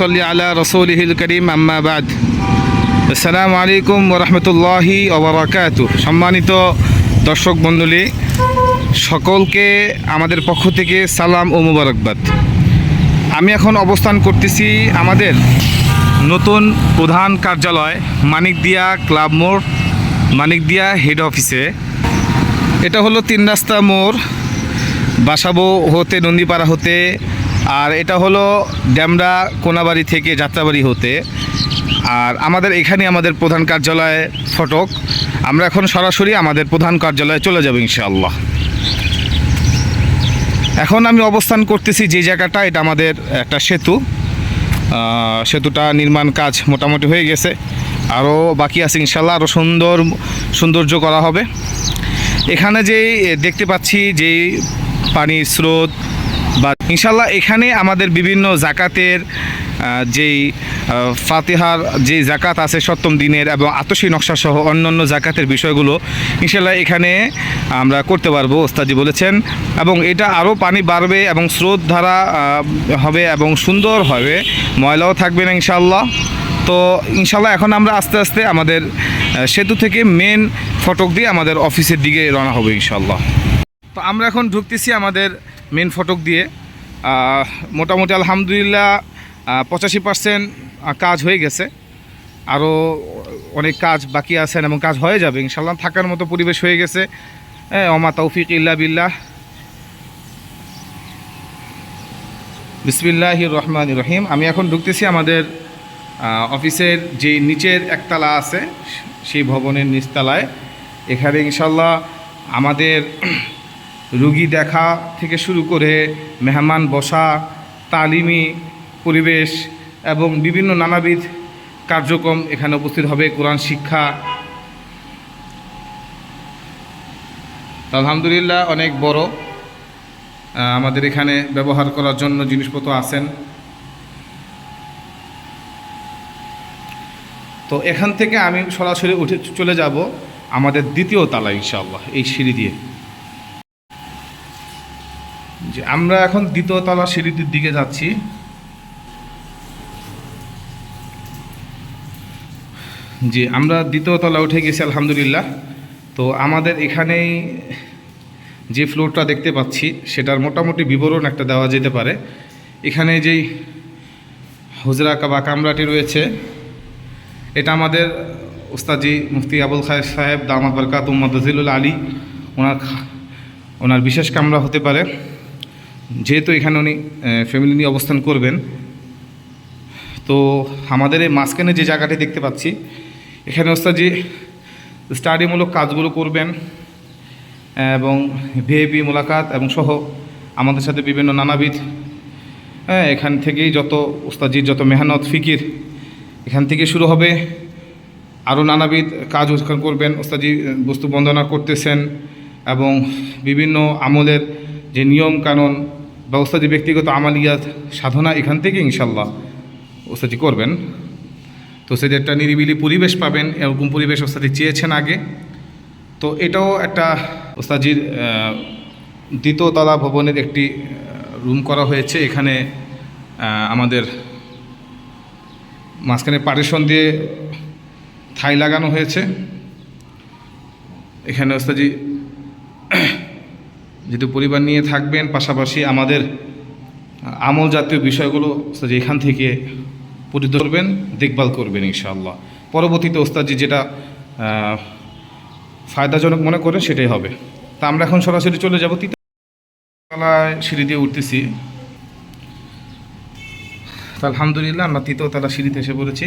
সল্লি আলা রসৌলিহিল করিম আম্মাবাদ আসসালামু আলাইকুম রহমতুল্লাহি ওবরাকাত সম্মানিত দর্শক বন্ধুলি সকলকে আমাদের পক্ষ থেকে সালাম ও মুবারকবাদ। আমি এখন অবস্থান করতেছি আমাদের নতুন প্রধান কার্যালয়, মানিকদিয়া ক্লাব মোড়, মানিকদিয়া হেড অফিসে। এটা হলো তিন রাস্তা মোড়, বাসাবো হতে, নন্দীপাড়া হতে আর এটা হলো ড্যামরা কোনাবাড়ি থেকে যাত্রাবাড়ি হতে। আর আমাদের এখানে আমাদের প্রধান কার্যালয় ফটক। আমরা এখন সরাসরি আমাদের প্রধান কার্যালয়ে চলে যাব ইনশাআল্লাহ। এখন আমি অবস্থান করতেছি যে জায়গাটা, এটা আমাদের একটা সেতু। সেতুটা নির্মাণ কাজ মোটামুটি হয়ে গেছে। আরও বাকি আছে ইনশাল্লাহ আরও সুন্দর, সৌন্দর্য করা হবে। এখানে যেই দেখতে পাচ্ছি যেই পানির স্রোত বা ইনশাল্লাহ এখানে আমাদের বিভিন্ন জাকাতের যেই ফাতিহার যে জাকাত আছে সপ্তম দিনের এবং আতসী নকশা সহ অন্য জাকাতের বিষয়গুলো ইনশাল্লাহ এখানে আমরা করতে পারব, ওস্তাদি বলেছেন। এবং এটা আরও পানি বাড়বে এবং স্রোত ধারা হবে এবং সুন্দর হবে, ময়লাও থাকবে না ইনশাল্লাহ। তো ইনশাল্লাহ এখন আমরা আস্তে আস্তে আমাদের সেতু থেকে মেন ফটক দিয়ে আমাদের অফিসের দিকে রওনা হবে ইনশাল্লাহ। তো আমরা এখন ঢুকতেছি আমাদের মেন ফটক দিয়ে মোটামুটি আলহামদুলিল্লাহ পঁচাশি পার্সেন্ট কাজ হয়ে গেছে। আরও অনেক কাজ বাকি আছেন এবং কাজ হয়ে যাবে ইনশাল্লাহ থাকার মতো পরিবেশ হয়ে গেছে। হ্যাঁ অমা তৌফিক ইল্লা বিল্লাহ। বিসমিল্লাহ রহমান রহিম। আমি এখন ঢুকতেছি আমাদের অফিসের যে নিচের একতলা আছে সেই ভবনের নিচতলায়। এখানে ইনশাল্লাহ আমাদের রুগী দেখা থেকে শুরু করে মেহমান বসা, তালিমি, পরিবেশ এবং বিভিন্ন নানাবিধ কার্যক্রম এখানে উপস্থিত হবে, কোরআন শিক্ষা। আলহামদুলিল্লাহ, অনেক বড়। আমাদের এখানে ব্যবহার করার জন্য জিনিসপত্র আছেন। তো এখান থেকে আমি সরাসরি উঠে চলে যাব, আমাদের দ্বিতীয় তালা ইনশাআল্লাহ, এই সিঁড়ি দিয়ে। যে আমরা এখন দ্বিতীয় তলা সিঁড়িটির দিকে যাচ্ছি। জি, আমরা দ্বিতীয় তলা উঠে গেছি, আলহামদুলিল্লাহ। তো আমাদের এখানেই যে ফ্লোরটা দেখতে পাচ্ছি, সেটার মোটামুটি বিবরণ একটা দেওয়া যেতে পারে। এখানে যেই হুজরা বা কামরাটি রয়েছে, এটা আমাদের ওস্তাজি মুফতি আবুল খায় সাহেব দামাদ বরকাত উম্মদুল আলী, ওনার ওনার বিশেষ কামরা হতে পারে। যেহেতু এখানে উনি ফ্যামিলি নিয়ে অবস্থান করবেন, তো আমাদের এই মাঝখানে যে জায়গাটি দেখতে পাচ্ছি, এখানে ওস্তাজি স্টাডিমূলক কাজগুলো করবেন, এবং ভিআইপি মোলাকাত এবং সহ আমাদের সাথে বিভিন্ন নানাবিধ হ্যাঁ এখান থেকেই যত ওস্তাজির যত মেহনত, ফিকির, এখান থেকে শুরু হবে। আরও নানাবিধ কাজ ওখানে করবেন ওস্তাজি বস্তু বন্দনা করতেছেন, এবং বিভিন্ন আমলের যে নিয়ম কানুন বা ওস্তাজি ব্যক্তিগত আমালিয়াত সাধনা এখান থেকে ইনশাল্লাহ ওস্তাজি করবেন। তো সেটা একটা নিরিবিলি পরিবেশ পাবেন, এরকম পরিবেশ ওস্তাদি চেয়েছেন আগে। তো এটাও একটা ওস্তাজির দ্বিতীয়তলা ভবনের একটি রুম করা হয়েছে। এখানে আমাদের মাঝখানে পার্টিশন দিয়ে থাই লাগানো হয়েছে। এখানে ওস্তাজি যেহেতু পরিবার নিয়ে থাকবেন, পাশাপাশি আমাদের আমল জাতীয় বিষয়গুলো এখান থেকে পরিদর্শন করবেন, দেখভাল করবেন ইনশাআল্লাহ। পরবর্তীতে ওস্তাজি যেটা ফায়দাজনক মনে করেন সেটাই হবে। তা আমরা এখন সরাসরি চলে যাব তৃতীয়তলায় সিঁড়ি দিয়ে উঠতেছি। আলহামদুলিল্লাহ আমরা তৃতীয়তলা সিঁড়িতে এসে পড়েছি।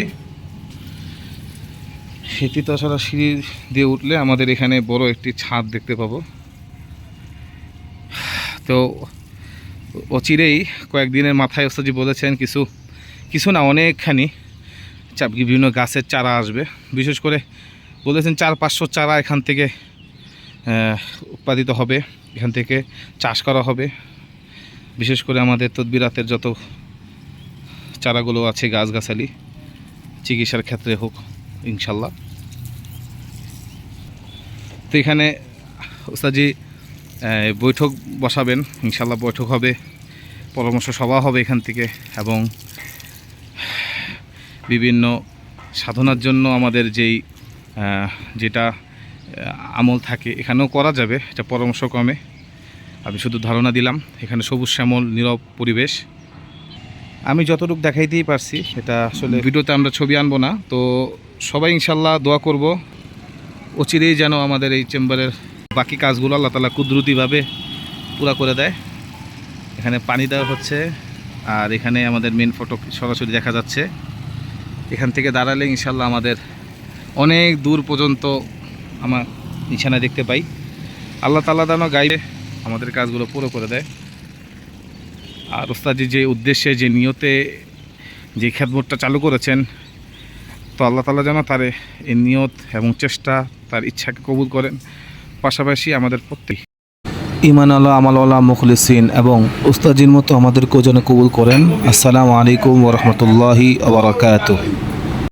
সেই তৃতীয়তলা সিঁড়ি দিয়ে উঠলে আমাদের এখানে বড় একটি ছাদ দেখতে পাবো। তো অচিরেই কয়েকদিনের মাথায় ওস্তাজি বলেছেন কিছু কিছু না, অনেকখানি চা- বিভিন্ন গাছের চারা আসবে। বিশেষ করে বলেছেন চার পাঁচশো চারা এখান থেকে উৎপাদিত হবে, এখান থেকে চাষ করা হবে। বিশেষ করে আমাদের তদবিরাতের যত চারাগুলো আছে, গাছগাছালি, চিকিৎসার ক্ষেত্রে হোক, ইনশাল্লাহ। তো এখানে ওস্তাজি বৈঠক বসাবেন ইনশাল্লাহ বৈঠক হবে, পরামর্শ সভা হবে এখান থেকে এবং বিভিন্ন সাধনার জন্য আমাদের যেই যেটা আমল থাকে এখানেও করা যাবে, এটা পরামর্শক্রমে। আমি শুধু ধারণা দিলাম, এখানে সবুজ শ্যামল, নীরব পরিবেশ। আমি যতটুকু দেখাইতেই পারছি, এটা আসলে ভিডিওতে আমরা ছবি আনব না, তো সবাই ইনশাল্লাহ দোয়া করব। অচিরেই যেন আমাদের এই চেম্বারের বাকি কাজগুলো আল্লাহ তালা কুদরতিভাবে পুরা করে দেয়। এখানে পানি দেওয়া হচ্ছে আর এখানে আমাদের মেন ফটো সরাসরি দেখা যাচ্ছে। এখান থেকে দাঁড়ালে ইনশাল্লাহ আমাদের অনেক দূর পর্যন্ত আমার নিশানা দেখতে পাই। আল্লাহ তাল্লাহ দানো গাইবে, আমাদের কাজগুলো পুরো করে দেয়। আর ওস্তাদি যে উদ্দেশ্যে, যে নিয়তে, যে খেদমতটা চালু করেছেন, তো আল্লাহ তালা যেন তার এই নিয়ত এবং চেষ্টা, তার ইচ্ছাকে কবুল করেন। পাশাপাশি আমাদের প্রত্যেক ইমান আল্লাহ আমাল মুখলিসিন এবং উস্তাজির মতো আমাদেরকেও যেন কবুল করেন। আসসালামু আলাইকুম ওরহমতুল্লাহি আবরাকাত